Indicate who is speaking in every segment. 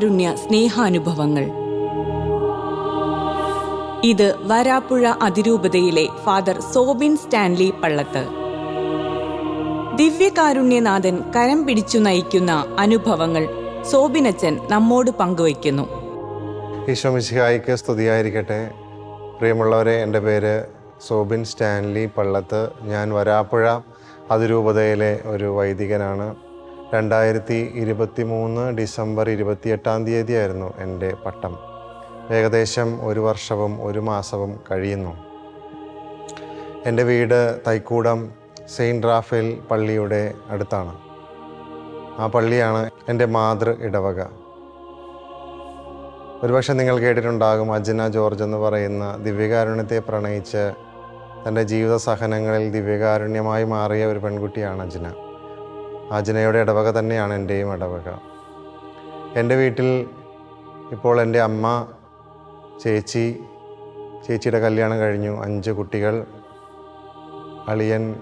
Speaker 1: ദിവ്യകാരുണ്യ സ്നേഹാനുഭവങ്ങൾ. ഇത് വരാപ്പുഴ അതിരൂപതയിലെ ഫാദർ സോബിൻ സ്റ്റാൻലി പള്ളത്ത്. ദിവ്യകാരുണ്യനാഥൻ കരം പിടിച്ചു നയിക്കുന്ന അനുഭവങ്ങൾ സോബിനച്ചൻ നമ്മോട് പങ്കുവയ്ക്കുന്നു.
Speaker 2: ഈശോ മിശിഹായിക്ക് സ്തുതിയായിരിക്കട്ടെ. പ്രിയമുള്ളവരെ എന്റെ പേര് സോബിൻ സ്റ്റാൻലി പള്ളത്ത്. ഞാൻ വരാപ്പുഴ അതിരൂപതയിലെ ഒരു വൈദികനാണ്. രണ്ടായിരത്തി ഇരുപത്തി മൂന്ന് ഡിസംബർ ഇരുപത്തിയെട്ടാം തീയതിയായിരുന്നു എന്റെ പട്ടം. ഏകദേശം ഒരു വർഷവും ഒരു മാസവും കഴിയുന്നു. എന്റെ വീട് തൈക്കൂടം സെയിന്റ് റാഫേൽ പള്ളിയുടെ അടുത്താണ്. ആ പള്ളിയാണ് എന്റെ മാതൃ ഇടവക. ഒരുപക്ഷെ നിങ്ങൾ കേട്ടിട്ടുണ്ടാകും അജ്ന ജോർജ് എന്ന് പറയുന്ന ദിവ്യകാരുണ്യത്തെ പ്രണയിച്ച് തന്റെ ജീവിത സഹനങ്ങളിൽ ദിവ്യകാരുണ്യമായി മാറിയ ഒരു പെൺകുട്ടിയാണ് അജ്ന. അജ്നയുടെ ഇടവക തന്നെയാണ് എന്റെയും ഇടവക. എന്റെ വീട്ടിൽ ഇപ്പോൾ എന്റെ അമ്മ ചേച്ചി ചേച്ചിയുടെ കല്യാണം കഴിഞ്ഞു. അഞ്ച് കുട്ടികൾ അളിയൻ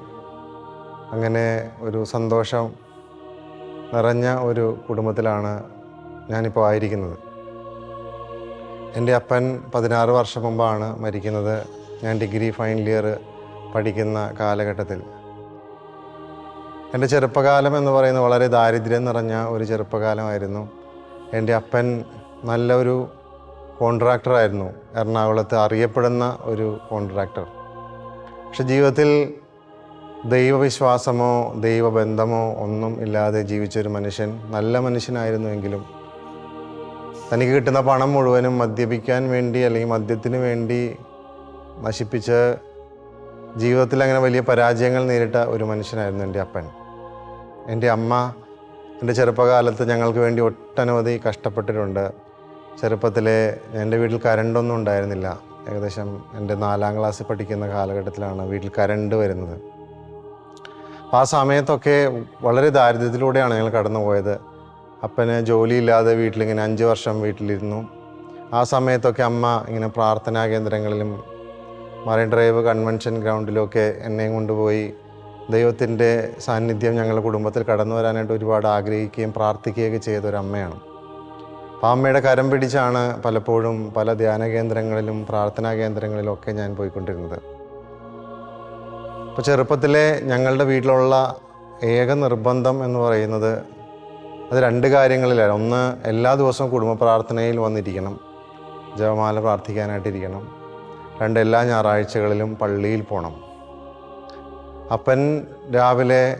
Speaker 2: അങ്ങനെ ഒരു സന്തോഷം നിറഞ്ഞ ഒരു കുടുംബത്തിലാണ് ഞാനിപ്പോൾ ആയിരിക്കുന്നത്. എന്റെ അപ്പൻ പതിനാറ് വർഷം മുമ്പാണ് മരിക്കുന്നത്. ഞാൻ ഡിഗ്രി ഫൈനൽ ഇയർ പഠിക്കുന്ന കാലഘട്ടത്തിൽ. എന്റെ ചെറുപ്പകാലം എന്ന് പറയുന്നത് വളരെ ദാരിദ്ര്യം നിറഞ്ഞ ഒരു ചെറുപ്പകാലമായിരുന്നു. എന്റെ അപ്പൻ നല്ലൊരു കോൺട്രാക്ടറായിരുന്നു എറണാകുളത്ത് അറിയപ്പെടുന്ന ഒരു കോൺട്രാക്ടർ പക്ഷെ ജീവിതത്തിൽ ദൈവവിശ്വാസമോ ദൈവബന്ധമോ ഒന്നും ഇല്ലാതെ ജീവിച്ചൊരു മനുഷ്യൻ നല്ല മനുഷ്യനായിരുന്നുവെങ്കിലും തനിക്ക് കിട്ടുന്ന പണം മുഴുവനും മദ്യപിക്കാൻ വേണ്ടി അല്ലെങ്കിൽ മദ്യത്തിന് വേണ്ടി നശിപ്പിച്ച് ജീവിതത്തിൽ അങ്ങനെ വലിയ പരാജയങ്ങൾ നേരിട്ട ഒരു മനുഷ്യനായിരുന്നു എന്റെ അപ്പൻ. എന്റെ അമ്മ എന്റെ ചെറുപ്പകാലത്ത് ഞങ്ങൾക്ക് വേണ്ടി ഒട്ടനവധി കഷ്ടപ്പെട്ടിട്ടുണ്ട്. ചെറുപ്പത്തിലെ എന്റെ വീട്ടിൽ കരണ്ടൊന്നും ഉണ്ടായിരുന്നില്ല. ഏകദേശം എന്റെ നാലാം ക്ലാസ്സിൽ പഠിക്കുന്ന കാലഘട്ടത്തിലാണ് വീട്ടിൽ കരണ്ട് വരുന്നത്. അപ്പോൾ ആ സമയത്തൊക്കെ വളരെ ദാരിദ്ര്യത്തിലൂടെയാണ് ഞങ്ങൾ കടന്നു പോയത് അപ്പന് ജോലിയില്ലാതെ വീട്ടിലിങ്ങനെ അഞ്ച് വർഷം വീട്ടിലിരുന്നു. ആ സമയത്തൊക്കെ അമ്മ ഇങ്ങനെ പ്രാർത്ഥനാ കേന്ദ്രങ്ങളിലും മറൈൻ ഡ്രൈവ് കൺവെൻഷൻ ഗ്രൗണ്ടിലൊക്കെ എന്നെയും കൊണ്ടുപോയി ദൈവത്തിന്റെ സാന്നിധ്യം ഞങ്ങളുടെ കുടുംബത്തിൽ കടന്നു വരാനായിട്ട് ഒരുപാട് ആഗ്രഹിക്കുകയും പ്രാർത്ഥിക്കുകയൊക്കെ ചെയ്ത ഒരു അമ്മയാണ് അപ്പോൾ അമ്മയുടെ കരം പിടിച്ചാണ് പലപ്പോഴും പല ധ്യാന കേന്ദ്രങ്ങളിലും പ്രാർത്ഥനാ കേന്ദ്രങ്ങളിലും ഒക്കെ ഞാൻ പോയിക്കൊണ്ടിരുന്നത്. അപ്പോൾ ചെറുപ്പത്തിലെ ഞങ്ങളുടെ വീട്ടിലുള്ള ഏക നിർബന്ധം എന്ന് പറയുന്നത് അത് രണ്ട് കാര്യങ്ങളിലാണ് ഒന്ന് എല്ലാ ദിവസവും കുടുംബ പ്രാർത്ഥനയിൽ വന്നിരിക്കണം. ജപമാല പ്രാർത്ഥിക്കാനായിട്ടിരിക്കണം. രണ്ട് എല്ലാ ഞായറാഴ്ചകളിലും പള്ളിയിൽ പോകണം അപ്പൻ രാവിലെ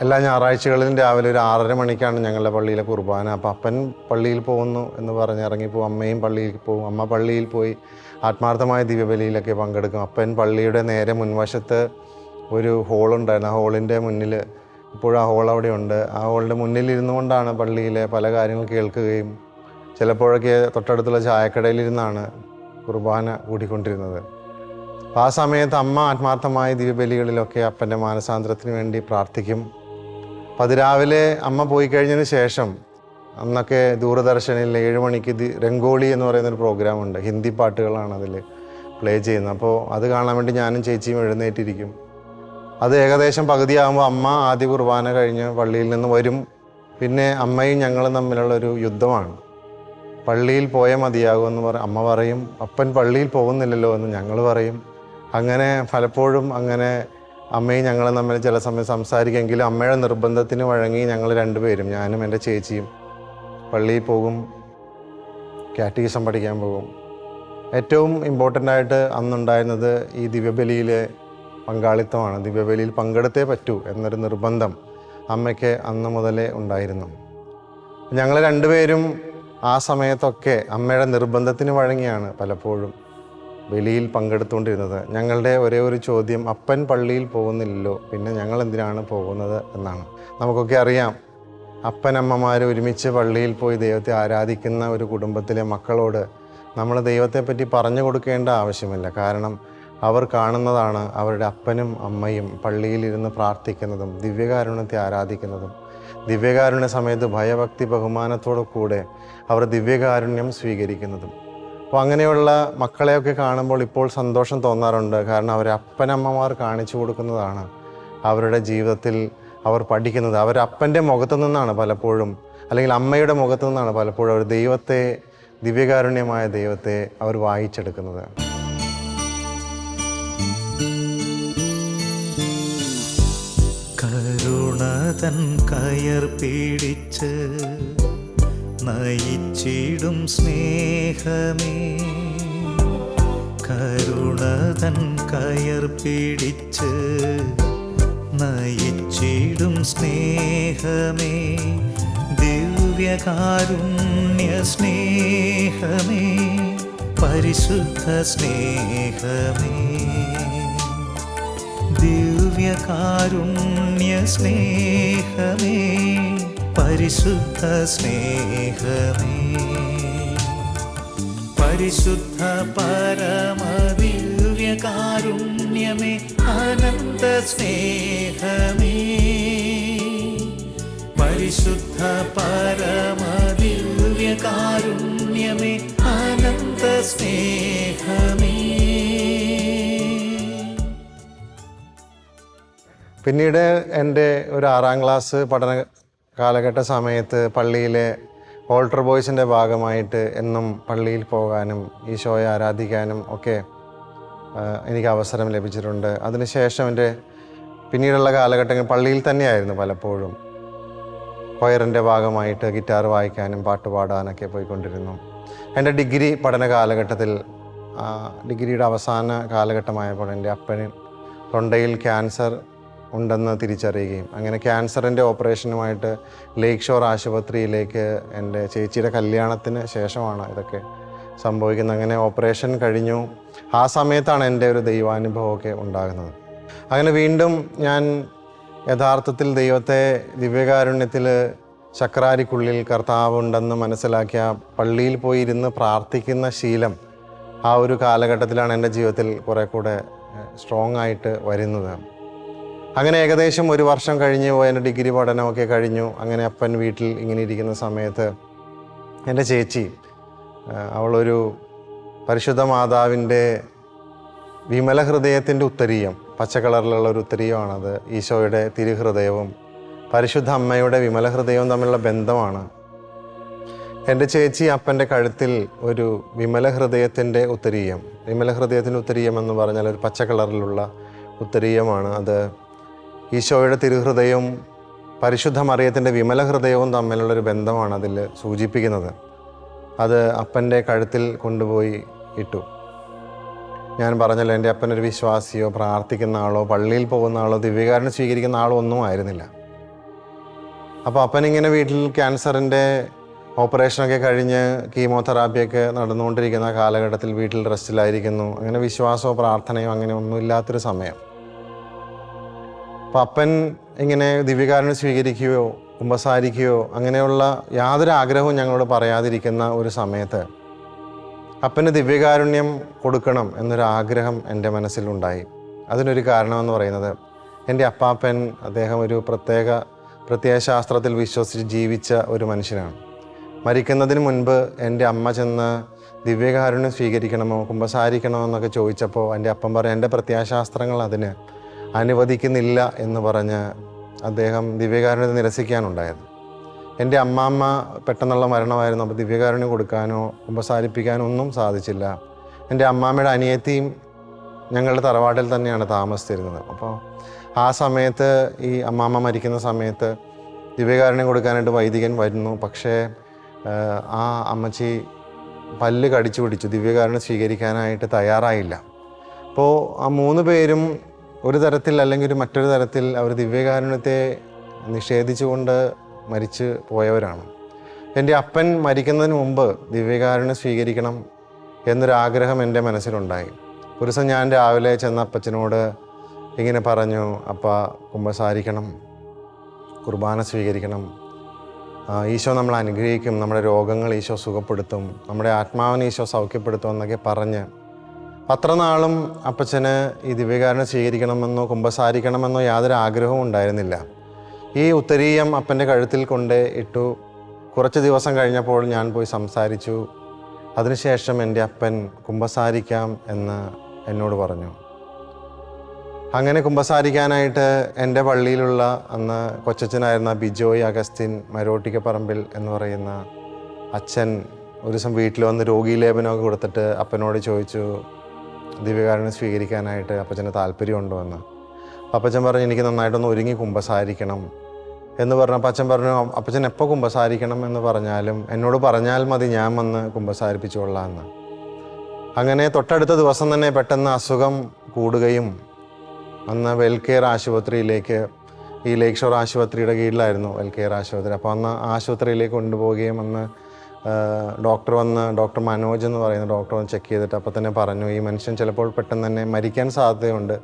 Speaker 2: എല്ലാ ഞായറാഴ്ചകളിലും രാവിലെ ഒരു ആറര മണിക്കാണ് ഞങ്ങളുടെ പള്ളിയിലെ കുർബാന. അപ്പം അപ്പൻ പള്ളിയിൽ പോകുന്നു എന്ന് പറഞ്ഞ് ഇറങ്ങിപ്പോവും അമ്മയും പള്ളിയിൽ പോകും. അമ്മ പള്ളിയിൽ പോയി ആത്മാർത്ഥമായ ദിവ്യബലിയിലൊക്കെ പങ്കെടുക്കും. അപ്പൻ പള്ളിയുടെ നേരെ മുൻവശത്ത് ഒരു ഹോളുണ്ടായിരുന്നു ആ ഹോളിന്റെ മുന്നിൽ ഇപ്പോഴും ആ ഹോൾ അവിടെ ഉണ്ട്. ആ ഹോളിന്റെ മുന്നിൽ ഇരുന്നുകൊണ്ടാണ് പള്ളിയിലെ പല കാര്യങ്ങൾ കേൾക്കുകയും ചിലപ്പോഴൊക്കെ തൊട്ടടുത്തുള്ള ചായക്കടയിലിരുന്നാണ് കുർബാന കൂടിക്കൊണ്ടിരുന്നത്. അപ്പം ആ സമയത്ത് അമ്മ ആത്മാർത്ഥമായ ദിവ്യബലികളിലൊക്കെ അപ്പന്റെ മാനസാന്തരത്തിന് വേണ്ടി പ്രാർത്ഥിക്കും. പതിരാവിലെ അമ്മ പോയി കഴിഞ്ഞതിന് ശേഷം അന്നൊക്കെ ദൂരദർശനിൽ ഏഴ് മണിക്ക് രംഗോളി എന്ന് പറയുന്ന ഒരു പ്രോഗ്രാം ഉണ്ട്. ഹിന്ദി പാട്ടുകളാണ് അതിൽ പ്ലേ ചെയ്യുന്നത്. അപ്പോൾ അത് കാണാൻ വേണ്ടി ഞാനും ചേച്ചിയും എഴുന്നേറ്റിരിക്കും. അത് ഏകദേശം പകുതിയാകുമ്പോൾ അമ്മ ആദ്യ കുർബാന കഴിഞ്ഞ് പള്ളിയിൽ നിന്ന് വരും. പിന്നെ അമ്മയും ഞങ്ങളും തമ്മിലുള്ള ഒരു യുദ്ധമാണ്. പള്ളിയിൽ പോയാൽ മതിയാകുമെന്ന് പറ അമ്മ പറയും. അപ്പൻ പള്ളിയിൽ പോകുന്നില്ലല്ലോ എന്ന് ഞങ്ങൾ പറയും. അങ്ങനെ പലപ്പോഴും അങ്ങനെ അമ്മയും ഞങ്ങളും തമ്മിൽ ചില സമയം സംസാരിക്കുമെങ്കിലും അമ്മയുടെ നിർബന്ധത്തിന് വഴങ്ങി ഞങ്ങൾ രണ്ടുപേരും ഞാനും എന്റെ ചേച്ചിയും പള്ളിയിൽ പോകും. കാറ്റീസം പഠിക്കാൻ പോകും. ഏറ്റവും ഇമ്പോർട്ടന്റ് ആയിട്ട് അന്നുണ്ടായിരുന്നത് ഈ ദിവ്യബലിയിലെ പങ്കാളിത്തമാണ്. ദിവ്യബലിയിൽ പങ്കെടുത്തേ പറ്റൂ എന്നൊരു നിർബന്ധം അമ്മയ്ക്ക് അന്ന് മുതലേ ഉണ്ടായിരുന്നു. ഞങ്ങൾ രണ്ടുപേരും ആ സമയത്തൊക്കെ അമ്മയുടെ നിർബന്ധത്തിന് വഴങ്ങിയാണ് പലപ്പോഴും ബലിയിൽ പങ്കെടുത്തുകൊണ്ടിരുന്നത്. ഞങ്ങളുടെ ഒരേ ഒരു ചോദ്യം അപ്പൻ പള്ളിയിൽ പോകുന്നില്ലല്ലോ പിന്നെ ഞങ്ങൾ എന്തിനാണ് പോകുന്നത് എന്നാണ്. നമുക്കൊക്കെ അറിയാം അപ്പനമ്മമാർ ഒരുമിച്ച് പള്ളിയിൽ പോയി ദൈവത്തെ ആരാധിക്കുന്ന ഒരു കുടുംബത്തിലെ മക്കളോട് നമ്മൾ ദൈവത്തെപ്പറ്റി പറഞ്ഞു കൊടുക്കേണ്ട ആവശ്യമില്ല. കാരണം അവർ കാണുന്നതാണ് അവരുടെ അപ്പനും അമ്മയും പള്ളിയിലിരുന്ന് പ്രാർത്ഥിക്കുന്നതും ദിവ്യകാരുണ്യത്തെ ആരാധിക്കുന്നതും. ദിവ്യകാരുണ്യ സമയത്ത് ഭയഭക്തി ബഹുമാനത്തോടു കൂടെ അവർ ദിവ്യകാരുണ്യം സ്വീകരിക്കുന്നതും. അപ്പോൾ അങ്ങനെയുള്ള മക്കളെയൊക്കെ കാണുമ്പോൾ ഇപ്പോൾ സന്തോഷം തോന്നാറുണ്ട്. കാരണം അവരെ അപ്പനമ്മമാർ കാണിച്ചു കൊടുക്കുന്നതാണ് അവരുടെ ജീവിതത്തിൽ അവർ പഠിക്കുന്നത്. അവർ അവരപ്പന്റെ മുഖത്തു നിന്നാണ് പലപ്പോഴും അല്ലെങ്കിൽ അമ്മയുടെ മുഖത്തു നിന്നാണ് പലപ്പോഴും അവർ ദൈവത്തെ ദിവ്യകാരുണ്യമായ ദൈവത്തെ അവർ വായിച്ചെടുക്കുന്നത്.
Speaker 3: കരുണതൻ കയർ പീഡിച്ച് നയിച്ചിടും സ്നേഹമേ. കരുണതൻ കയർ പീഡിച്ച് നയിച്ചിടും സ്നേഹമേ. ദിവ്യകാരുണ്യ സ്നേഹമേ. പരിശുദ്ധ സ്നേഹമേ. ദിവ്യകാരുണ്യ സ്നേഹമേ പരിശുദ്ധ സ്നേഹമേ പരിശുദ്ധ പരമദിവ്യകാരുണ്യമേ അനന്ത സ്നേഹമേ പരിശുദ്ധ പരമദിവ്യകാരുണ്യമേ അനന്ത സ്നേഹമേ
Speaker 2: പിന്നീട് എന്റെ ഒരു ആറാം ക്ലാസ് പഠന കാലഘട്ട സമയത്ത് പള്ളിയിലെ ഓൾട്ടർ ബോയ്സിന്റെ ഭാഗമായിട്ട് എന്നും പള്ളിയിൽ പോകാനും ഈശോയെ ആരാധിക്കാനും ഒക്കെ എനിക്ക് അവസരം ലഭിച്ചിട്ടുണ്ട്. അതിനുശേഷം എന്റെ പിന്നീടുള്ള കാലഘട്ടങ്ങൾ പള്ളിയിൽ തന്നെയായിരുന്നു പലപ്പോഴും. കൊയറിന്റെ ഭാഗമായിട്ട് ഗിറ്റാർ വായിക്കാനും പാട്ട് പാടാനൊക്കെ പോയിക്കൊണ്ടിരുന്നു. എന്റെ ഡിഗ്രി പഠന കാലഘട്ടത്തിൽ ഡിഗ്രിയുടെ അവസാന കാലഘട്ടമായപ്പോൾ എന്റെ അപ്പന് തൊണ്ടയിൽ ക്യാൻസർ ഉണ്ടെന്ന് തിരിച്ചറിയുകയും അങ്ങനെ ക്യാൻസറിന്റെ ഓപ്പറേഷനുമായിട്ട് ലേക്ക് ഷോർ ആശുപത്രിയിലേക്ക് എന്റെ ചേച്ചിയുടെ കല്യാണത്തിന് ശേഷമാണ് ഇതൊക്കെ സംഭവിക്കുന്നത്. അങ്ങനെ ഓപ്പറേഷൻ കഴിഞ്ഞു. ആ സമയത്താണ് എന്റെ ഒരു ദൈവാനുഭവമൊക്കെ ഉണ്ടാകുന്നത്. അങ്ങനെ വീണ്ടും ഞാൻ യഥാർത്ഥത്തിൽ ദൈവത്തെ ദിവ്യകാരുണ്യത്തിൽ ചക്രാരിക്കുള്ളിൽ കർത്താവുണ്ടെന്ന് മനസ്സിലാക്കിയ പള്ളിയിൽ പോയി ഇരുന്ന് പ്രാർത്ഥിക്കുന്ന ശീലം ആ ഒരു കാലഘട്ടത്തിലാണ് എന്റെ ജീവിതത്തിൽ കുറേ കൂടെ സ്ട്രോങ് ആയിട്ട് വരുന്നത്. അങ്ങനെ ഏകദേശം ഒരു വർഷം കഴിഞ്ഞ് എന്റെ ഡിഗ്രി പഠനമൊക്കെ കഴിഞ്ഞു. അങ്ങനെ അപ്പൻ വീട്ടിൽ ഇങ്ങനെ ഇരിക്കുന്ന സമയത്ത് എന്റെ ചേച്ചി അവളൊരു പരിശുദ്ധ മാതാവിന്റെ വിമല ഹൃദയത്തിന്റെ ഉത്തരീയം പച്ച കളറിലുള്ള ഒരു ഉത്തരീയമാണത്. ഈശോയുടെ തിരുഹൃദയവും പരിശുദ്ധ അമ്മയുടെ വിമല ഹൃദയവും തമ്മിലുള്ള ബന്ധമാണ്. എന്റെ ചേച്ചി അപ്പന്റെ കഴുത്തിൽ ഒരു വിമല ഹൃദയത്തിന്റെ ഉത്തരീയം വിമല ഹൃദയത്തിന്റെ ഉത്തരീയം എന്ന് പറഞ്ഞാൽ ഒരു പച്ച കളറിലുള്ള ഉത്തരീയമാണ്. അത് ഈശോയുടെ തിരുഹൃദയവും പരിശുദ്ധ മറിയത്തിന്റെ വിമല ഹൃദയവും തമ്മിലുള്ളൊരു ബന്ധമാണ് അതിൽ സൂചിപ്പിക്കുന്നത്. അത് അപ്പന്റെ കഴുത്തിൽ കൊണ്ടുപോയി ഇട്ടു. ഞാൻ പറഞ്ഞല്ലോ എന്റെ അപ്പനൊരു വിശ്വാസിയോ പ്രാർത്ഥിക്കുന്ന ആളോ പള്ളിയിൽ പോകുന്ന ആളോ ദിവ്യകാരണം സ്വീകരിക്കുന്ന ആളോ ഒന്നും ആയിരുന്നില്ല. അപ്പോൾ അപ്പനിങ്ങനെ വീട്ടിൽ ക്യാൻസറിന്റെ ഓപ്പറേഷനൊക്കെ കഴിഞ്ഞ് കീമോതെറാപ്പിയൊക്കെ നടന്നുകൊണ്ടിരിക്കുന്ന കാലഘട്ടത്തിൽ വീട്ടിൽ റെസ്റ്റിലായിരിക്കുന്നു. അങ്ങനെ വിശ്വാസമോ പ്രാർത്ഥനയോ അങ്ങനെ ഒന്നും ഒന്നുമില്ലാത്തൊരു സമയം. അപ്പം അപ്പൻ ഇങ്ങനെ ദിവ്യകാരനെ സ്വീകരിക്കുകയോ കുമ്പസാരിക്കുകയോ അങ്ങനെയുള്ള യാതൊരു ആഗ്രഹവും ഞങ്ങളോട് പറയാതിരിക്കുന്ന ഒരു സമയത്ത് അപ്പന് ദിവ്യകാരുണ്യം കൊടുക്കണം എന്നൊരു ആഗ്രഹം എന്റെ മനസ്സിലുണ്ടായി. അതിനൊരു കാരണമെന്ന് പറയുന്നത് എന്റെ അപ്പാപ്പൻ അദ്ദേഹം ഒരു പ്രത്യേക പ്രത്യയശാസ്ത്രത്തിൽ വിശ്വസിച്ച് ജീവിച്ച ഒരു മനുഷ്യനാണ്. മരിക്കുന്നതിന് മുൻപ് എന്റെ അമ്മ ചെന്ന് ദിവ്യകാരുണ്യം സ്വീകരിക്കണമോ കുമ്പസാരിക്കണമോ എന്നൊക്കെ ചോദിച്ചപ്പോൾ എന്റെ അപ്പം പറഞ്ഞു എന്റെ പ്രത്യയശാസ്ത്രങ്ങൾ അതിന് അനുവദിക്കുന്നില്ല എന്ന് പറഞ്ഞ് അദ്ദേഹം ദിവ്യകാരുണ്യത്തെ നിരസിക്കാനുണ്ടായത്. എന്റെ അമ്മാമ്മ പെട്ടെന്നുള്ള മരണമായിരുന്നു അപ്പോൾ ദിവ്യകാരുണ്യം കൊടുക്കാനോ ഉപസാരിപ്പിക്കാനോ ഒന്നും സാധിച്ചില്ല. എന്റെ അമ്മാമ്മയുടെ അനിയത്തിയും ഞങ്ങളുടെ തറവാട്ടിൽ തന്നെയാണ് താമസിച്ചിരുന്നത്. അപ്പോൾ ആ സമയത്ത് ഈ അമ്മാമ്മ മരിക്കുന്ന സമയത്ത് ദിവ്യകാരുണ്യം കൊടുക്കാനായിട്ട് വൈദികൻ വരുന്നു. പക്ഷേ ആ അമ്മച്ചി പല്ല് കടിച്ചു പിടിച്ചു. ദിവ്യകാരുണ്യം സ്വീകരിക്കാനായിട്ട് തയ്യാറായില്ല. അപ്പോൾ ആ മൂന്ന് പേരും ഒരു തരത്തിൽ അല്ലെങ്കിൽ ഒരു മറ്റൊരു തരത്തിൽ അവർ ദിവ്യകാരുണ്യത്തെ നിഷേധിച്ചുകൊണ്ട് മരിച്ചു പോയവരാണ്. എന്റെ അപ്പൻ മരിക്കുന്നതിന് മുമ്പ് ദിവ്യകാരുണ്യം സ്വീകരിക്കണം എന്നൊരാഗ്രഹം എന്റെ മനസ്സിലുണ്ടായി. ഒരു ദിവസം ഞാൻ രാവിലെ ചെന്ന അപ്പച്ചനോട് ഇങ്ങനെ പറഞ്ഞു അപ്പ കുമ്പസാരിക്കണം കുർബാന സ്വീകരിക്കണം. ഈശോ നമ്മളെ അനുഗ്രഹിക്കും നമ്മുടെ രോഗങ്ങൾ ഈശോ സുഖപ്പെടുത്തും നമ്മുടെ ആത്മാവിനെ ഈശോ സൗഖ്യപ്പെടുത്തും എന്നൊക്കെ പറഞ്ഞ് അത്ര നാളും അപ്പച്ചന് ഈ ദിവ്യകാരനെ സ്വീകരിക്കണമെന്നോ കുമ്പസാരിക്കണമെന്നോ യാതൊരു ആഗ്രഹവും ഉണ്ടായിരുന്നില്ല. ഈ ഉത്തരീയം അപ്പന്റെ കഴുത്തിൽ കൊണ്ട് ഇട്ടു. കുറച്ച് ദിവസം കഴിഞ്ഞപ്പോൾ ഞാൻ പോയി സംസാരിച്ചു. അതിനുശേഷം എന്റെ അപ്പൻ കുമ്പസാരിക്കാം എന്ന് എന്നോട് പറഞ്ഞു. അങ്ങനെ കുമ്പസാരിക്കാനായിട്ട് എന്റെ പള്ളിയിലുള്ള അന്ന് കൊച്ചച്ഛനായിരുന്ന ബിജോയ് അഗസ്റ്റിൻ മരോട്ടിക്കപ്പറമ്പിൽ എന്ന് പറയുന്ന അച്ഛൻ ഒരു ദിവസം വീട്ടിൽ വന്ന് രോഗീലേപനമൊക്കെ കൊടുത്തിട്ട് അപ്പനോട് ചോദിച്ചു ദിവ്യകാരുണ്യം സ്വീകരിക്കാനായിട്ട് അപ്പച്ചന് താല്പര്യമുണ്ടോ എന്ന് അപ്പച്ചൻ പറഞ്ഞു എനിക്ക് നന്നായിട്ടൊന്ന് ഒരുങ്ങി കുമ്പസാരിക്കണം. എന്ന് പറഞ്ഞപ്പോൾ അച്ഛൻ പറഞ്ഞു അപ്പച്ചൻ എപ്പോൾ കുമ്പസാരിക്കണം എന്ന് പറഞ്ഞാലും എന്നോട് പറഞ്ഞാൽ മതി ഞാൻ വന്ന് കുമ്പസാരിപ്പിച്ചുകൊള്ളാം എന്ന് അങ്ങനെ തൊട്ടടുത്ത ദിവസം തന്നെ പെട്ടെന്ന് അസുഖം കൂടുകയും അന്ന് വെൽകെയർ ആശുപത്രിയിലേക്ക് ഈ ലേക്ക് ഷോർ ആശുപത്രിയുടെ കീഴിലായിരുന്നു വെൽകെയർ ആശുപത്രി. അപ്പോൾ അന്ന് ആശുപത്രിയിലേക്ക് കൊണ്ടുപോവുകയും അന്ന് ഡോക്ടർ വന്ന് ഡോക്ടർ മനോജ് എന്ന് പറയുന്ന ഡോക്ടർ വന്ന് ചെക്ക് ചെയ്തിട്ട് അപ്പോൾ തന്നെ പറഞ്ഞു ഈ മനുഷ്യൻ ചിലപ്പോൾ പെട്ടെന്ന് തന്നെ മരിക്കാൻ സാധ്യതയുണ്ട്.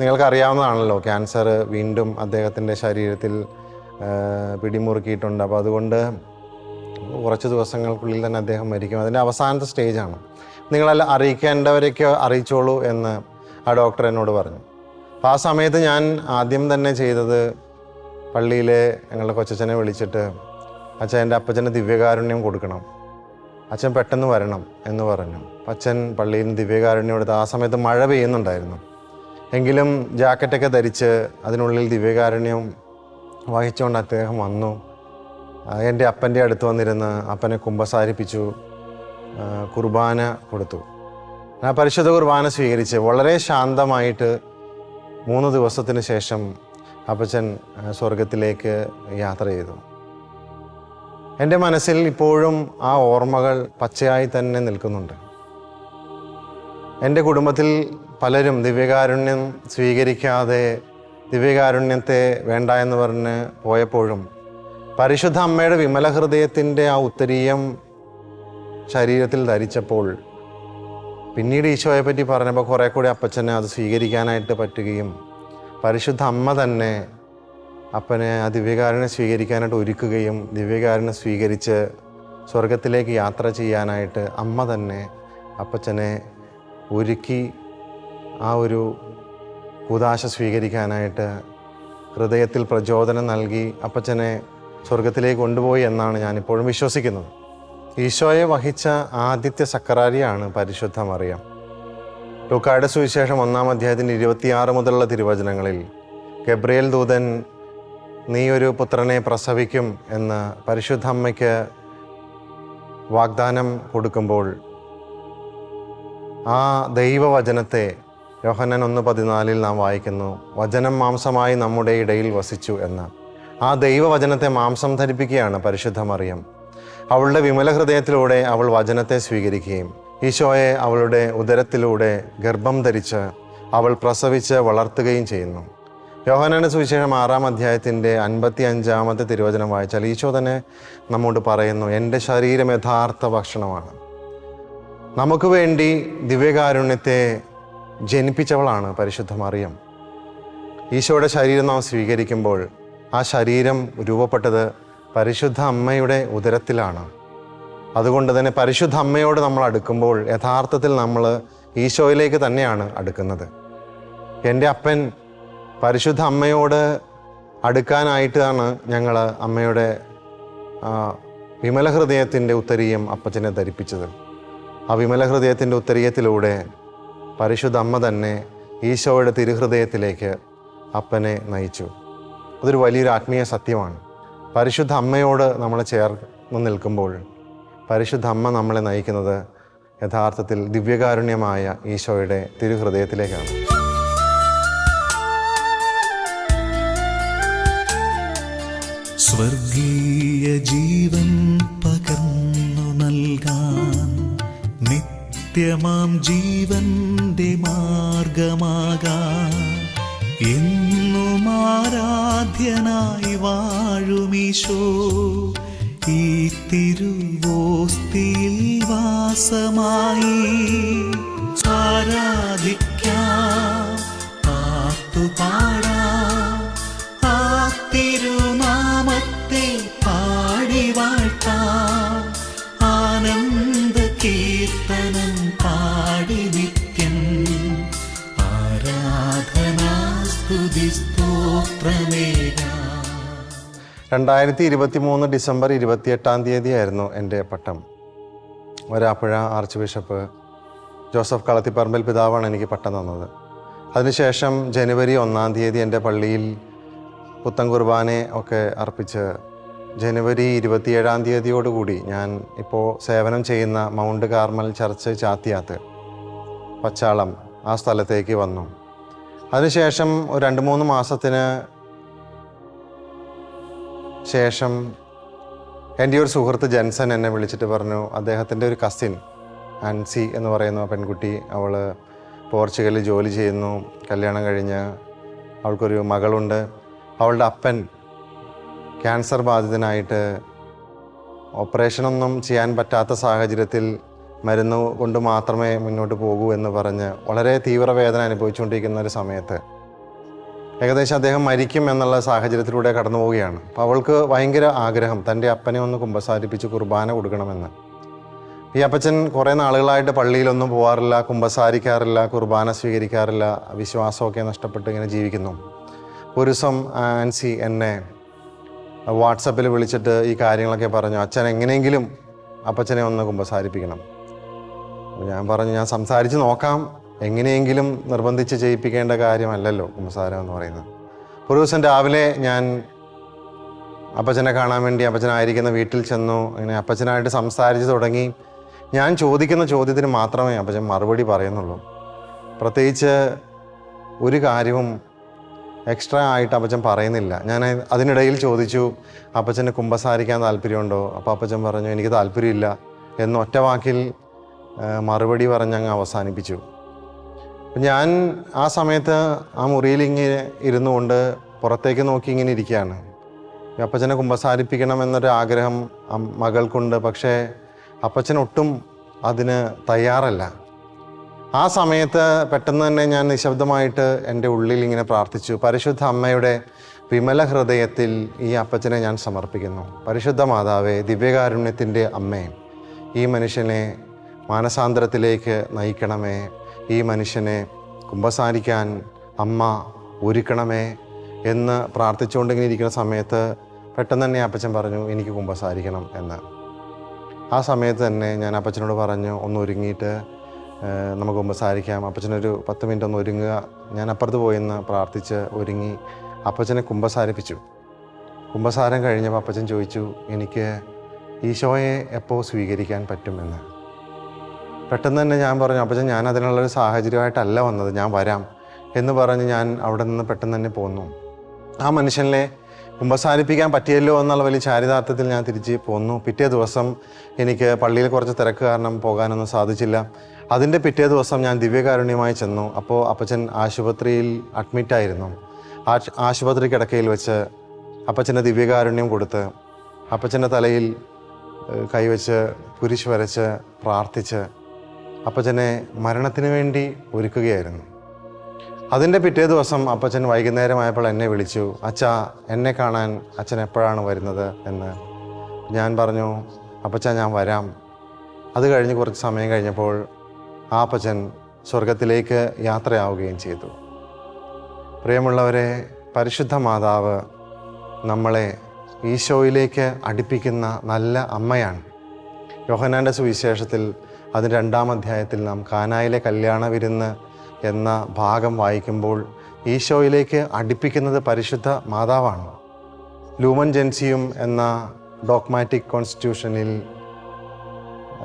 Speaker 2: നിങ്ങൾക്കറിയാവുന്നതാണല്ലോ ക്യാൻസർ വീണ്ടും അദ്ദേഹത്തിന്റെ ശരീരത്തിൽ പിടിമുറുക്കിയിട്ടുണ്ട്. അപ്പോൾ അതുകൊണ്ട് കുറച്ച് ദിവസങ്ങൾക്കുള്ളിൽ തന്നെ അദ്ദേഹം മരിക്കും. അതിന്റെ അവസാനത്തെ സ്റ്റേജാണ്. നിങ്ങളെല്ലാം അറിയിക്കേണ്ടവരൊക്കെ അറിയിച്ചോളൂ എന്ന് ആ ഡോക്ടർ എന്നോട് പറഞ്ഞു. അപ്പോൾ ആ സമയത്ത് ഞാൻ ആദ്യം തന്നെ ചെയ്തത് പള്ളിയിലെ ഞങ്ങളുടെ കൊച്ചച്ഛനെ വിളിച്ചിട്ട് അച്ഛൻ എന്റെ അപ്പച്ചന് ദിവ്യകാരുണ്യം കൊടുക്കണം. അച്ഛൻ പെട്ടെന്ന് വരണം എന്ന് പറഞ്ഞു. അച്ഛൻ പള്ളിയിൽ ദിവ്യകാരുണ്യം എടുത്ത് ആ സമയത്ത് മഴ പെയ്യുന്നുണ്ടായിരുന്നു. എങ്കിലും ജാക്കറ്റൊക്കെ ധരിച്ച് അതിനുള്ളിൽ ദിവ്യകാരുണ്യം വഹിച്ചുകൊണ്ട് അദ്ദേഹം വന്നു. എന്റെ അപ്പന്റെ അടുത്ത് വന്നിരുന്ന് അപ്പനെ കുമ്പസാരിപ്പിച്ചു. കുർബാന കൊടുത്തു. ആ പരിശുദ്ധ കുർബാന സ്വീകരിച്ച് വളരെ ശാന്തമായിട്ട് മൂന്ന് ദിവസത്തിന് ശേഷം അപ്പച്ചൻ സ്വർഗത്തിലേക്ക് യാത്ര ചെയ്തു. എന്റെ മനസ്സിൽ ഇപ്പോഴും ആ ഓർമ്മകൾ പച്ചയായി തന്നെ നിൽക്കുന്നുണ്ട്. എന്റെ കുടുംബത്തിൽ പലരും ദിവ്യകാരുണ്യം സ്വീകരിക്കാതെ ദിവ്യകാരുണ്യത്തെ വേണ്ട എന്ന് പറഞ്ഞ് പോയപ്പോഴും പരിശുദ്ധ അമ്മയുടെ വിമല ഹൃദയത്തിന്റെ ആ ഉത്തരീയം ശരീരത്തിൽ ധരിച്ചപ്പോൾ പിന്നീട് ഈശോയെ പറ്റി പറഞ്ഞപ്പോൾ കുറേ കൂടി അപ്പച്ചനെ അത് സ്വീകരിക്കാനായിട്ട് പറ്റുകയും പരിശുദ്ധ അമ്മ തന്നെ അപ്പനെ ആ ദിവ്യകാരനെ സ്വീകരിക്കാനായിട്ട് ഒരുക്കുകയും ദിവ്യകാരനെ സ്വീകരിച്ച് സ്വർഗത്തിലേക്ക് യാത്ര ചെയ്യാനായിട്ട് അമ്മ തന്നെ അപ്പച്ചനെ ഒരുക്കി ആ ഒരു കൂതാശ സ്വീകരിക്കാനായിട്ട് ഹൃദയത്തിൽ പ്രചോദനം നൽകി അപ്പച്ചനെ സ്വർഗത്തിലേക്ക് കൊണ്ടുപോയി എന്നാണ് ഞാനിപ്പോഴും വിശ്വസിക്കുന്നത്. ഈശോയെ വഹിച്ച ആദ്യത്തെ സക്കറാരിയാണ് പരിശുദ്ധ മറിയം. ലൂക്കായുടെ സുവിശേഷം ഒന്നാം അധ്യായത്തിന്റെ ഇരുപത്തിയാറ് മുതലുള്ള തിരുവചനങ്ങളിൽ ഗബ്രിയേൽ ദൂതൻ നീ ഒരു പുത്രനെ പ്രസവിക്കും എന്ന് പരിശുദ്ധ അമ്മയ്ക്ക് വാഗ്ദാനം കൊടുക്കുമ്പോൾ ആ ദൈവവചനത്തെ യോഹനൻ ഒന്ന് പതിനാലിൽ നാം വായിക്കുന്നു. വചനം മാംസമായി നമ്മുടെ ഇടയിൽ വസിച്ചു എന്ന്. ആ ദൈവവചനത്തെ മാംസം ധരിപ്പിക്കുകയാണ് പരിശുദ്ധ മറിയം. അവളുടെ വിമല ഹൃദയത്തിലൂടെ അവൾ വചനത്തെ സ്വീകരിക്കുകയും ഈശോയെ അവളുടെ ഉദരത്തിലൂടെ ഗർഭം ധരിച്ച് അവൾ പ്രസവിച്ച് വളർത്തുകയും ചെയ്യുന്നു. യോഹനാന സുവിശേഷം ആറാം അധ്യായത്തിന്റെ അൻപത്തി അഞ്ചാമത്തെ തിരുവചനം വായിച്ചാൽ ഈശോ തന്നെ നമ്മോട് പറയുന്നു എന്റെ ശരീരം യഥാർത്ഥ ഭക്ഷണമാണ്. നമുക്ക് വേണ്ടി ദിവ്യകാരുണ്യത്തെ ജനിപ്പിച്ചവളാണ് പരിശുദ്ധ മറിയം. ഈശോയുടെ ശരീരം നാം സ്വീകരിക്കുമ്പോൾ ആ ശരീരം രൂപപ്പെട്ടത് പരിശുദ്ധ അമ്മയുടെ ഉദരത്തിലാണ്. അതുകൊണ്ട് തന്നെ പരിശുദ്ധ അമ്മയോട് നമ്മൾ അടുക്കുമ്പോൾ യഥാർത്ഥത്തിൽ നമ്മൾ ഈശോയിലേക്ക് തന്നെയാണ് അടുക്കുന്നത്. എന്റെ അപ്പൻ പരിശുദ്ധ അമ്മയോട് അടുക്കാനായിട്ടാണ് ഞങ്ങൾ അമ്മയുടെ വിമല ഹൃദയത്തിന്റെ ഉത്തരീയം അപ്പച്ചനെ ധരിപ്പിച്ചത്. ആ വിമല ഹൃദയത്തിന്റെ ഉത്തരീയത്തിലൂടെ പരിശുദ്ധ അമ്മ തന്നെ ഈശോയുടെ തിരുഹൃദയത്തിലേക്ക് അപ്പനെ നയിച്ചു. അതൊരു വലിയൊരു ആത്മീയ സത്യമാണ്. പരിശുദ്ധ അമ്മയോട് നമ്മൾ ചേർന്ന് നിൽക്കുമ്പോൾ പരിശുദ്ധ അമ്മ നമ്മളെ നയിക്കുന്നത് യഥാർത്ഥത്തിൽ ദിവ്യകാരുണ്യമായ ഈശോയുടെ തിരുഹൃദയത്തിലേക്കാണ്.
Speaker 3: സ്വർഗീയ ജീവൻ പകർന്നു നൽകാൻ നിത്യമാം ജീവന്റെ മാർഗമാകാൻ എന്നും ആരാധ്യനായി വാഴുമീശോ. ഈ തിരുവോസ്തിയിൽ വാസമായി ആരാധിക്കാം പാട്ടുപാടാം
Speaker 2: രണ്ടായിരത്തി ഇരുപത്തി മൂന്ന് ഡിസംബർ ഇരുപത്തിയെട്ടാം തീയതി ആയിരുന്നു എന്റെ പട്ടം. ഒരാപ്പുഴ ആർച്ച് ബിഷപ്പ് ജോസഫ് കളത്തിപ്പറമ്പിൽ പിതാവാണ് എനിക്ക് പട്ടം തന്നത്. അതിനുശേഷം ജനുവരി ഒന്നാം തീയതി എന്റെ പള്ളിയിൽ പുത്തൻ കുർബാനെ ഒക്കെ അർപ്പിച്ച് ജനുവരി ഇരുപത്തിയേഴാം തീയതിയോടുകൂടി ഞാൻ ഇപ്പോൾ സേവനം ചെയ്യുന്ന Mount Carmel church Chathiath Pachalam ആ സ്ഥലത്തേക്ക് വന്നു. അതിനുശേഷം ഒരു രണ്ട് മൂന്ന് മാസത്തിന് ശേഷം എന്റെ ഒരു സുഹൃത്ത് ജെൻസൺ എന്നെ വിളിച്ചിട്ട് പറഞ്ഞു അദ്ദേഹത്തിന്റെ ഒരു കസിൻ ആൻസി എന്ന് പറയുന്ന പെൺകുട്ടി അവൾ പോർച്ചുഗലിൽ ജോലി ചെയ്യുന്നു കല്യാണം കഴിഞ്ഞ് അവൾക്കൊരു മകളുണ്ട്. അവളുടെ അപ്പൻ ക്യാൻസർ ബാധിതനായിട്ട് ഓപ്പറേഷനൊന്നും ചെയ്യാൻ പറ്റാത്ത സാഹചര്യത്തിൽ മരുന്ന് കൊണ്ട് മാത്രമേ മുന്നോട്ട് പോകൂ എന്ന് പറഞ്ഞ് വളരെ തീവ്രവേദന അനുഭവിച്ചുകൊണ്ടിരിക്കുന്ന ഒരു സമയത്ത് ഏകദേശം അദ്ദേഹം മരിക്കും എന്നുള്ള സാഹചര്യത്തിലൂടെ കടന്നു പോവുകയാണ്. അപ്പോൾ അവൾക്ക് ഭയങ്കര ആഗ്രഹം തന്റെ അപ്പനെ ഒന്ന് കുമ്പസാരിപ്പിച്ച് കുർബാന കൊടുക്കണമെന്ന്. ഈ അപ്പച്ചൻ കുറേ നാളുകളായിട്ട് പള്ളിയിലൊന്നും പോകാറില്ല കുമ്പസാരിക്കാറില്ല കുർബാന സ്വീകരിക്കാറില്ല വിശ്വാസമൊക്കെ നഷ്ടപ്പെട്ട് ഇങ്ങനെ ജീവിക്കുന്നു. ഒരു ദിവസം ആൻസി എന്നെ വാട്സപ്പിൽ വിളിച്ചിട്ട് ഈ കാര്യങ്ങളൊക്കെ പറഞ്ഞു അച്ഛൻ എങ്ങനെയെങ്കിലും അപ്പച്ചനെ ഒന്ന് കുമ്പസാരിപ്പിക്കണം. ഞാൻ പറഞ്ഞു ഞാൻ സംസാരിച്ച് നോക്കാം. എങ്ങനെയെങ്കിലും നിർബന്ധിച്ച് ചെയ്യിപ്പിക്കേണ്ട കാര്യമല്ലല്ലോ കുമ്പസാരം എന്ന് പറയുന്നത്. ഒരു ദിവസം രാവിലെ ഞാൻ അപ്പച്ചനെ കാണാൻ വേണ്ടി അപ്പച്ചനായിരിക്കുന്ന വീട്ടിൽ ചെന്നു അങ്ങനെ അപ്പച്ചനായിട്ട് സംസാരിച്ച് തുടങ്ങി. ഞാൻ ചോദിക്കുന്ന ചോദ്യത്തിന് മാത്രമേ അപ്പച്ചൻ മറുപടി പറയുന്നുള്ളൂ. പ്രത്യേകിച്ച് ഒരു കാര്യവും എക്സ്ട്രാ ആയിട്ട് അപ്പച്ചൻ പറയുന്നില്ല. ഞാൻ അതിനിടയിൽ ചോദിച്ചു അപ്പച്ചന് കുമ്പസാരിക്കാൻ താല്പര്യമുണ്ടോ? അപ്പോൾ അപ്പച്ചൻ പറഞ്ഞു എനിക്ക് താല്പര്യമില്ല. എന്ന് ഒറ്റ വാക്കിൽ മറുപടി പറഞ്ഞ് അങ്ങ് അവസാനിപ്പിച്ചു. ഞാൻ ആ സമയത്ത് ആ മുറിയിൽ ഇങ്ങനെ ഇരുന്നു കൊണ്ട് പുറത്തേക്ക് നോക്കി ഇങ്ങനെ ഇരിക്കുകയാണ്. അപ്പച്ചനെ കുമ്പസാരിപ്പിക്കണം എന്നൊരു ആഗ്രഹം മകൾക്കുണ്ട്. പക്ഷേ അപ്പച്ചൻ ഒട്ടും അതിന് തയ്യാറല്ല. ആ സമയത്ത് പെട്ടെന്ന് തന്നെ ഞാൻ നിശബ്ദമായിട്ട് എന്റെ ഉള്ളിൽ ഇങ്ങനെ പ്രാർത്ഥിച്ചു. പരിശുദ്ധ അമ്മയുടെ വിമല ഹൃദയത്തിൽ ഈ അപ്പച്ചനെ ഞാൻ സമർപ്പിക്കുന്നു. പരിശുദ്ധ മാതാവേ ദിവ്യകാരുണ്യത്തിന്റെ അമ്മേ ഈ മനുഷ്യനെ മാനസാന്തരത്തിലേക്ക് നയിക്കണമേ ഈ മനുഷ്യനെ കുമ്പസാരിക്കാൻ അമ്മ ഒരുക്കണമേ എന്ന് പ്രാർത്ഥിച്ചുകൊണ്ടിങ്ങനെ ഇരിക്കുന്ന സമയത്ത് പെട്ടെന്ന് തന്നെ അപ്പച്ചൻ പറഞ്ഞു എനിക്ക് കുമ്പസാരിക്കണം എന്ന്. ആ സമയത്ത് തന്നെ ഞാൻ അപ്പച്ചനോട് പറഞ്ഞു ഒന്ന് ഒരുങ്ങിയിട്ട് നമുക്ക് കുമ്പസാരിക്കാം. അപ്പച്ചനൊരു പത്ത് മിനിറ്റ് ഒന്ന് ഒരുങ്ങുക. ഞാൻ അപ്പുറത്ത് പോയിന്ന് പ്രാർത്ഥിച്ച് ഒരുങ്ങി അപ്പച്ചനെ കുമ്പസാരിപ്പിച്ചു. കുമ്പസാരം കഴിഞ്ഞപ്പോൾ അപ്പച്ചൻ ചോദിച്ചു എനിക്ക് ഈശോയെ എപ്പോൾ സ്വീകരിക്കാൻ പറ്റുമെന്ന്? പെട്ടെന്ന് തന്നെ ഞാൻ പറഞ്ഞു അപ്പച്ചൻ ഞാൻ അതിനുള്ളൊരു സാഹചര്യമായിട്ടല്ല വന്നത്. ഞാൻ വരാം. എന്ന് പറഞ്ഞ് ഞാൻ അവിടെ നിന്ന് പെട്ടെന്ന് തന്നെ പോന്നു. ആ മനുഷ്യനെ കുമ്പസാരിപ്പിക്കാൻ പറ്റിയല്ലോ എന്നുള്ള വലിയ ചാരിതാർത്ഥത്തിൽ ഞാൻ തിരിച്ച് പോന്നു. പിറ്റേ ദിവസം എനിക്ക് പള്ളിയിൽ കുറച്ച് തിരക്ക് കാരണം പോകാനൊന്നും സാധിച്ചില്ല. അതിന്റെ പിറ്റേ ദിവസം ഞാൻ ദിവ്യകാരുണ്യമായി ചെന്നു. അപ്പോൾ അപ്പച്ചൻ ആശുപത്രിയിൽ അഡ്മിറ്റായിരുന്നു ആശുപത്രി കിടക്കയിൽ വെച്ച് അപ്പച്ചന്റെ ദിവ്യകാരുണ്യം കൊടുത്ത് അപ്പച്ചന്റെ തലയിൽ കൈവച്ച് കുരിശ് വരച്ച് പ്രാർത്ഥിച്ച് അപ്പച്ചനെ മരണത്തിന് വേണ്ടി ഒരുക്കുകയായിരുന്നു. അതിന്റെ പിറ്റേ ദിവസം അപ്പച്ചൻ വൈകുന്നേരമായപ്പോൾ എന്നെ വിളിച്ചു അച്ഛാ എന്നെ കാണാൻ അച്ഛൻ എപ്പോഴാണ് വരുന്നത്? എന്ന്. ഞാൻ പറഞ്ഞു അപ്പച്ച ഞാൻ വരാം. അത് കഴിഞ്ഞ് കുറച്ച് സമയം കഴിഞ്ഞപ്പോൾ ആ അപ്പച്ചൻ സ്വർഗത്തിലേക്ക് യാത്രയാവുകയും ചെയ്തു. പ്രിയമുള്ളവരെ പരിശുദ്ധ മാതാവ് നമ്മളെ ഈശോയിലേക്ക് അടുപ്പിക്കുന്ന നല്ല അമ്മയാണ്. യോഹനാന്റെ സുവിശേഷത്തിൽ അതിന് രണ്ടാം അധ്യായത്തിൽ നാം കാനായിലെ കല്യാണ വിരുന്ന് എന്ന ഭാഗം വായിക്കുമ്പോൾ ഈശോയിലേക്ക് അടുപ്പിക്കുന്നത് പരിശുദ്ധ മാതാവാണ്. ലൂമൻ ജെൻസിയും എന്ന ഡോക്മാറ്റിക് കോൺസ്റ്റിറ്റ്യൂഷനിൽ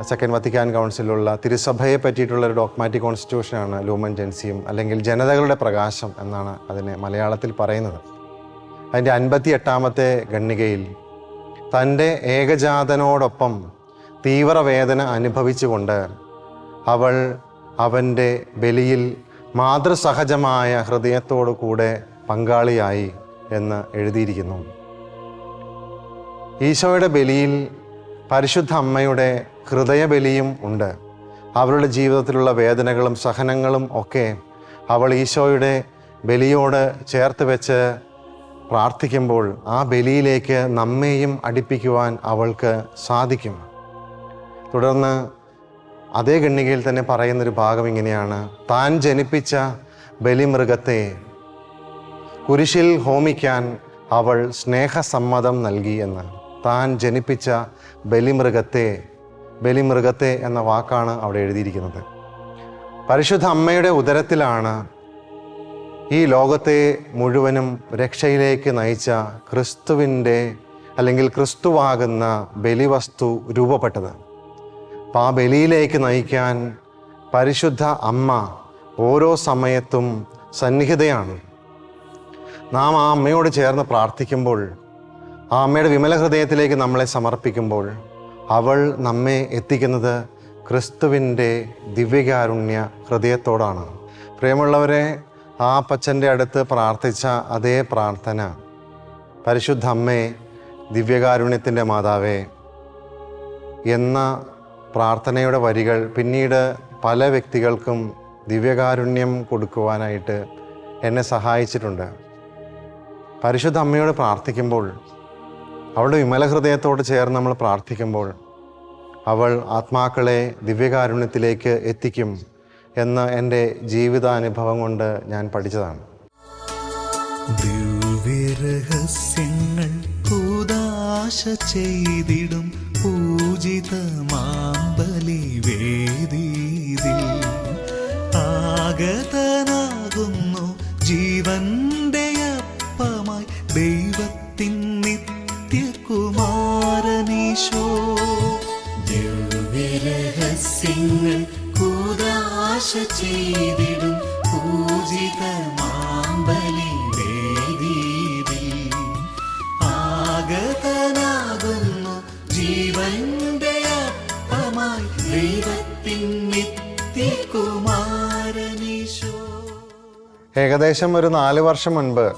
Speaker 2: സെക്കൻഡ് വത്തിക്കാൻ കൗൺസിലുള്ള തിരുസഭയെ പറ്റിയിട്ടുള്ള ഒരു ഡോക്മാറ്റിക് കോൺസ്റ്റിറ്റ്യൂഷനാണ് ലൂമൻ ജെൻസിയും അല്ലെങ്കിൽ ജനതകളുടെ പ്രകാശം എന്നാണ് അതിനെ മലയാളത്തിൽ പറയുന്നത്. അതിന്റെ അൻപത്തി എട്ടാമത്തെ ഗണ്ണികയിൽ തന്റെ ഏകജാതനോടൊപ്പം തീവ്രവേദന അനുഭവിച്ചുകൊണ്ട് അവൾ അവന്റെ ബലിയിൽ മാതൃസഹജമായ ഹൃദയത്തോടു കൂടെ പങ്കാളിയായി എന്ന് എഴുതിയിരിക്കുന്നു. ഈശോയുടെ ബലിയിൽ പരിശുദ്ധ അമ്മയുടെ ഹൃദയബലിയും ഉണ്ട്. അവളുടെ ജീവിതത്തിലുള്ള വേദനകളും സഹനങ്ങളും ഒക്കെ അവൾ ഈശോയുടെ ബലിയോട് ചേർത്ത് വെച്ച് പ്രാർത്ഥിക്കുമ്പോൾ ആ ബലിയിലേക്ക് നമ്മെയും അടുപ്പിക്കുവാൻ അവൾക്ക് സാധിക്കും. തുടർന്ന് അതേ ഖണ്ണികയിൽ തന്നെ പറയുന്നൊരു ഭാഗം ഇങ്ങനെയാണ്. താൻ ജനിപ്പിച്ച ബലിമൃഗത്തെ കുരിശിൽ ഹോമിക്കാൻ അവൾ സ്നേഹസമ്മതം നൽകി എന്ന്. താൻ ജനിപ്പിച്ച ബലിമൃഗത്തെ ബലിമൃഗത്തെ എന്ന വാക്കാണ് അവിടെ എഴുതിയിരിക്കുന്നത്. പരിശുദ്ധ അമ്മയുടെ ഉദരത്തിലാണ് ഈ ലോകത്തെ മുഴുവനും രക്ഷയിലേക്ക് നയിച്ച ക്രിസ്തുവിന്റെ അല്ലെങ്കിൽ ക്രിസ്തുവാകുന്ന ബലിവസ്തു രൂപപ്പെട്ടത്. ആ ബലിയിലേക്ക് നയിക്കാൻ പരിശുദ്ധ അമ്മ ഓരോ സമയത്തും സന്നിഹിതയാണ്. നാം ആ അമ്മയോട് ചേർന്ന് പ്രാർത്ഥിക്കുമ്പോൾ ആ അമ്മയുടെ വിമല ഹൃദയത്തിലേക്ക് നമ്മളെ സമർപ്പിക്കുമ്പോൾ അവൾ നമ്മെ എത്തിക്കുന്നത് ക്രിസ്തുവിന്റെ ദിവ്യകാരുണ്യ ഹൃദയത്തോടാണ്. പ്രിയമുള്ളവരെ ആ പച്ചന്റെ അടുത്ത് പ്രാർത്ഥിച്ച അതേ പ്രാർത്ഥന. പരിശുദ്ധ അമ്മേ ദിവ്യകാരുണ്യത്തിന്റെ മാതാവേ എന്ന പ്രാർത്ഥനയുടെ വരികൾ പിന്നീട് പല വ്യക്തികൾക്കും ദിവ്യകാരുണ്യം കൊടുക്കുവാനായിട്ട് എന്നെ സഹായിച്ചിട്ടുണ്ട്. പരിശുദ്ധ അമ്മയോട് പ്രാർത്ഥിക്കുമ്പോൾ അവളുടെ വിമല ഹൃദയത്തോട് ചേർന്ന് നമ്മൾ പ്രാർത്ഥിക്കുമ്പോൾ അവൾ ആത്മാക്കളെ ദിവ്യകാരുണ്യത്തിലേക്ക് എത്തിക്കും എന്ന് എന്റെ ജീവിതാനുഭവം കൊണ്ട് ഞാൻ പഠിച്ചതാണ്.
Speaker 3: ദിവ്യരഹസ്യങ്ങൾ ചെയ്തിടും പൂജിത മാമ്പലി വേദീതിൽ ആഗതനാകുന്നു ജീവന്റെ കൂതാശ ചെയ്തിടും പൂജിത മാമ്പലി
Speaker 2: ഏകദേശം ഒരു നാല് വർഷം മുൻപ്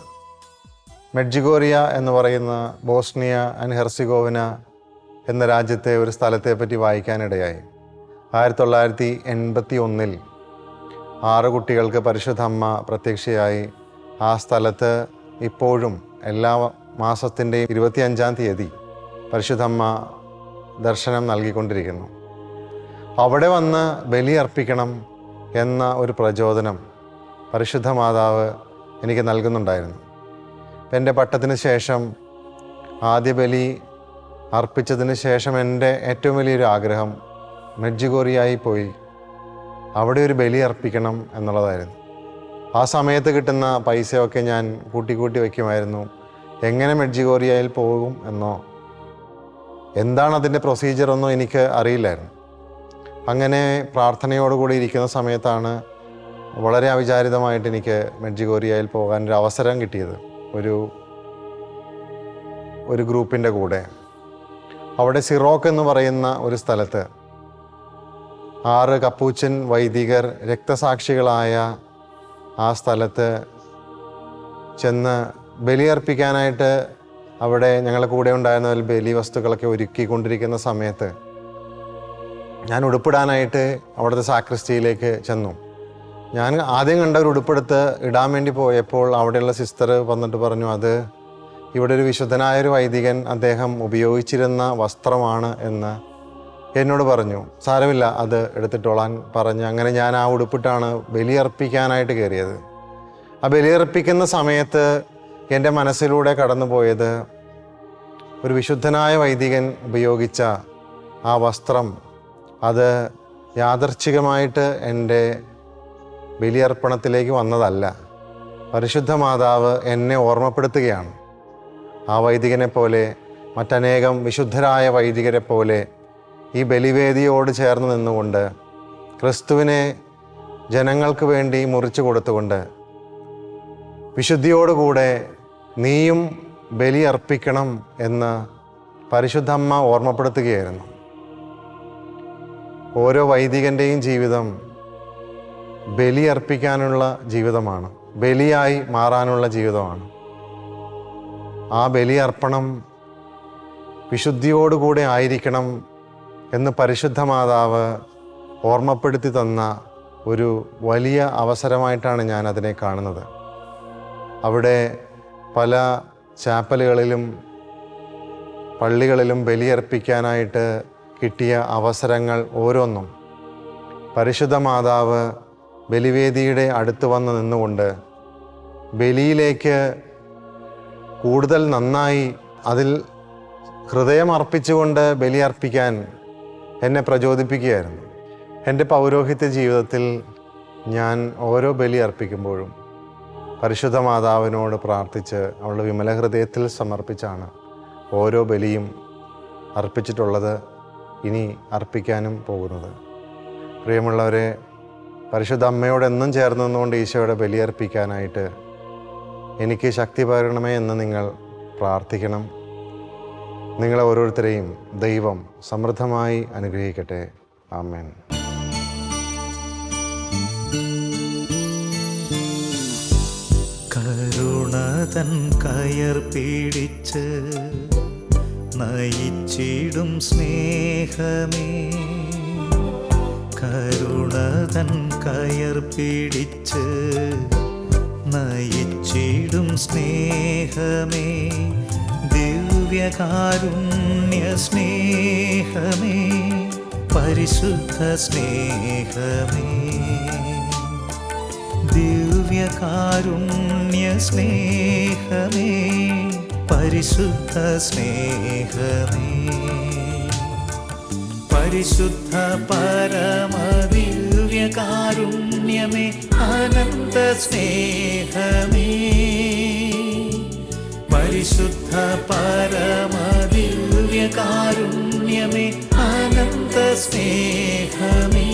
Speaker 2: മെഡ്ജിഗോറിയ എന്ന് പറയുന്ന ബോസ്നിയ ആൻഡ് ഹെർസിഗോവിന എന്ന രാജ്യത്തെ ഒരു സ്ഥലത്തെപ്പറ്റി വായിക്കാനിടയായി. ആയിരത്തി തൊള്ളായിരത്തി എൺപത്തി ഒന്നിൽ ആറ് കുട്ടികൾക്ക് പരിശുദ്ധ അമ്മ പ്രത്യക്ഷയായി. ആ സ്ഥലത്ത് ഇപ്പോഴും എല്ലാ മാസത്തിന്റെയും ഇരുപത്തിയഞ്ചാം തീയതി പരിശുദ്ധ അമ്മ ദർശനം നൽകിക്കൊണ്ടിരിക്കുന്നു. അവിടെ വന്ന് ബലി അർപ്പിക്കണം എന്ന ഒരു പ്രചോദനം പരിശുദ്ധ മാതാവ് എനിക്ക് നൽകുന്നുണ്ടായിരുന്നു. എന്റെ പട്ടത്തിന് ശേഷം ആദ്യ ബലി അർപ്പിച്ചതിന് ശേഷം എന്റെ ഏറ്റവും വലിയൊരു ആഗ്രഹം മെഡ്ജിഗോറിയായി പോയി അവിടെ ഒരു ബലി അർപ്പിക്കണം എന്നുള്ളതായിരുന്നു. ആ സമയത്ത് കിട്ടുന്ന പൈസയൊക്കെ ഞാൻ കൂട്ടി കൂട്ടി വയ്ക്കുമായിരുന്നു. എങ്ങനെ മെഡ്ജിഗോറിയയിൽ പോകും എന്നോ എന്താണ് അതിന്റെ പ്രൊസീജിയറൊന്നും എനിക്ക് അറിയില്ലായിരുന്നു. അങ്ങനെ പ്രാർത്ഥനയോടുകൂടി ഇരിക്കുന്ന സമയത്താണ് വളരെ അവിചാരിതമായിട്ട് എനിക്ക് മെഡ്ജിഗോറിയയിൽ പോകാൻ ഒരു അവസരം കിട്ടിയത്. ഒരു ഒരു ഗ്രൂപ്പിന്റെ കൂടെ. അവിടെ സിറോക്ക് എന്ന് പറയുന്ന ഒരു സ്ഥലത്ത് ആറ് കപ്പൂച്ചൻ വൈദികർ രക്തസാക്ഷികളായ ആ സ്ഥലത്ത് ചെന്ന് ബലിയർപ്പിക്കാനായിട്ട് അവിടെ ഞങ്ങളുടെ കൂടെ ഉണ്ടായിരുന്ന ബലി വസ്തുക്കളൊക്കെ ഒരുക്കിക്കൊണ്ടിരിക്കുന്ന സമയത്ത് ഞാൻ ഉടുപ്പിടാനായിട്ട് അവിടുത്തെ സാക്രിസ്റ്റിയിലേക്ക് ചെന്നു. ഞാൻ ആദ്യം കണ്ട ഒരു ഉടുപ്പെടുത്ത് ഇടാൻ വേണ്ടി പോയപ്പോൾ അവിടെയുള്ള സിസ്റ്റർ വന്നിട്ട് പറഞ്ഞു അത് ഇവിടെ ഒരു വിശുദ്ധനായ ഒരു വൈദികൻ അദ്ദേഹം ഉപയോഗിച്ചിരുന്ന വസ്ത്രമാണ് എന്ന് എന്നോട് പറഞ്ഞു. സാരമില്ല അത് എടുത്തിട്ടോളാൻ പറഞ്ഞു അങ്ങനെ ഞാൻ ആ ഉടുപ്പിട്ടാണ് ബലിയർപ്പിക്കാനായിട്ട് കയറിയത്. ആ ബലിയർപ്പിക്കുന്ന സമയത്ത് എന്റെ മനസ്സിലൂടെ കടന്നുപോയത് ഒരു വിശുദ്ധനായ വൈദികൻ ഉപയോഗിച്ച ആ വസ്ത്രം. അത് യാദർച്ഛികമായിട്ട് എന്റെ ബലിയർപ്പണത്തിലേക്ക് വന്നതല്ല. പരിശുദ്ധ മാതാവ് എന്നെ ഓർമ്മപ്പെടുത്തുകയാണ്. ആ വൈദികനെ പോലെ മറ്റനേകം വിശുദ്ധരായ വൈദികരെ പോലെ ഈ ബലിവേദിയോട് ചേർന്ന് നിന്നുകൊണ്ട് ക്രിസ്തുവിനെ ജനങ്ങൾക്ക് വേണ്ടി മുറിച്ചു കൊടുത്തുകൊണ്ട് വിശുദ്ധിയോടുകൂടെ നീയും ബലി അർപ്പിക്കണം എന്ന് പരിശുദ്ധമ്മ ഓർമ്മപ്പെടുത്തുകയായിരുന്നു. ഓരോ വൈദികന്റെയും ജീവിതം ബലി അർപ്പിക്കാനുള്ള ജീവിതമാണ്. ബലിയായി മാറാനുള്ള ജീവിതമാണ്. ആ ബലി അർപ്പണം വിശുദ്ധിയോടുകൂടെ ആയിരിക്കണം എന്ന് പരിശുദ്ധ മാതാവ് ഓർമ്മപ്പെടുത്തി തന്ന ഒരു വലിയ അവസരമായിട്ടാണ് ഞാൻ അതിനെ കാണുന്നത്. അവിടെ പല ചാപ്പലുകളിലും പള്ളികളിലും ബലിയർപ്പിക്കാനായിട്ട് കിട്ടിയ അവസരങ്ങൾ ഓരോന്നും പരിശുദ്ധ മാതാവ് ബലിവേദിയുടെ അടുത്ത് വന്ന് നിന്നുകൊണ്ട് ബലിയിലേക്ക് കൂടുതൽ നന്നായി അതിൽ ഹൃദയം അർപ്പിച്ചുകൊണ്ട് ബലിയർപ്പിക്കാൻ എന്നെ പ്രചോദിപ്പിക്കുകയായിരുന്നു. എന്റെ പൗരോഹിത്യ ജീവിതത്തിൽ ഞാൻ ഓരോ ബലി അർപ്പിക്കുമ്പോഴും പരിശുദ്ധ മാതാവിനോട് പ്രാർത്ഥിച്ച് അവളുടെ വിമല ഹൃദയത്തിൽ സമർപ്പിച്ചാണ് ഓരോ ബലിയും അർപ്പിച്ചിട്ടുള്ളത് ഇനി അർപ്പിക്കാനും പോകുന്നത്. പ്രിയമുള്ളവരെ പരിശുദ്ധ അമ്മയോട് എന്നും ചേർന്ന് നിന്നുകൊണ്ട് ഈശോയുടെ ബലിയർപ്പിക്കാനായിട്ട് എനിക്ക് ശക്തി പകരണമേ എന്ന് നിങ്ങൾ പ്രാർത്ഥിക്കണം. നിങ്ങളെ ഓരോരുത്തരെയും ദൈവം സമൃദ്ധമായി അനുഗ്രഹിക്കട്ടെ. ആമേൻ.
Speaker 3: കരുണതൻ കയർ പിടിച്ച് നയിച്ചിടും സ്നേഹമേ. കരുണതൻ കയർ പിടിച്ച് നയിച്ചിടും സ്നേഹമേ. ദിവ്യകാരുണ്യ സ്നേഹമേ. പരിശുദ്ധ സ്നേഹമേ. ദിവ്യകാരുണ്യ സ്നേഹമേ പരിശുദ്ധ സ്നേഹമേ പരിശുദ്ധ പരമദിവ്യകാരുണ്യമേ അനന്ത സ്നേഹമേ പരിശുദ്ധ പരമദിവ്യകാരുണ്യമേ അനന്ത സ്നേഹമേ